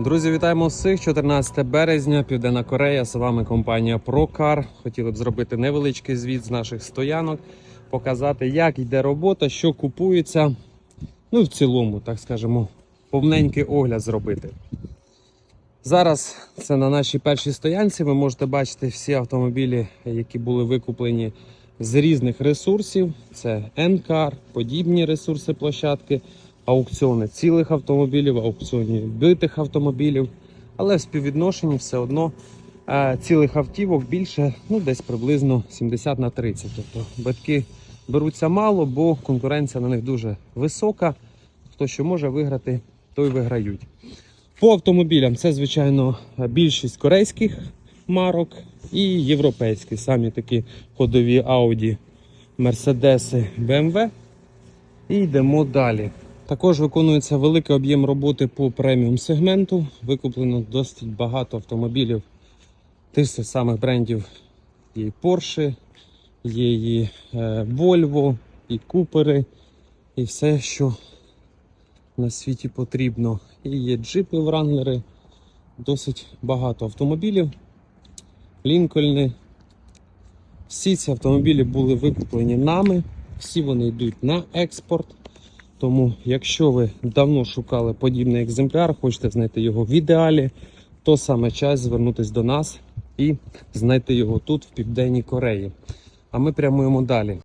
Друзі, вітаємо всіх. 14 березня, Південна Корея. З вами компанія ProCar. Хотіли б зробити невеличкий звіт з наших стоянок, показати, як йде робота, що купується. Ну в цілому, так скажемо, повненький огляд зробити. Зараз це на нашій першій стоянці. Ви можете бачити всі автомобілі, які були викуплені з різних ресурсів. Це N-Car, подібні ресурси площадки, аукціони цілих автомобілів, аукціони битих автомобілів. Але в співвідношенні все одно е, цілих автівок більше, ну десь приблизно 70 на 30. Тобто битки беруться мало, бо конкуренція на них дуже висока. Хто що може виграти, той виграють. По автомобілям це, звичайно, більшість корейських марок і європейські, самі такі ходові Audi, Mercedes, BMW. І йдемо далі. Також виконується великий об'єм роботи по преміум сегменту. Викуплено досить багато автомобілів тих самих брендів. Є і Porsche, є і е, Volvo, і Купери, і все, що на світі потрібно. І є джипи вранглери, досить багато автомобілів. Лінкольни. Всі ці автомобілі були викуплені нами, всі вони йдуть на експорт. Тому, якщо ви давно шукали подібний екземпляр, хочете знайти його в ідеалі, то саме час звернутися до нас і знайти його тут, в Південній Кореї. А ми прямуємо далі.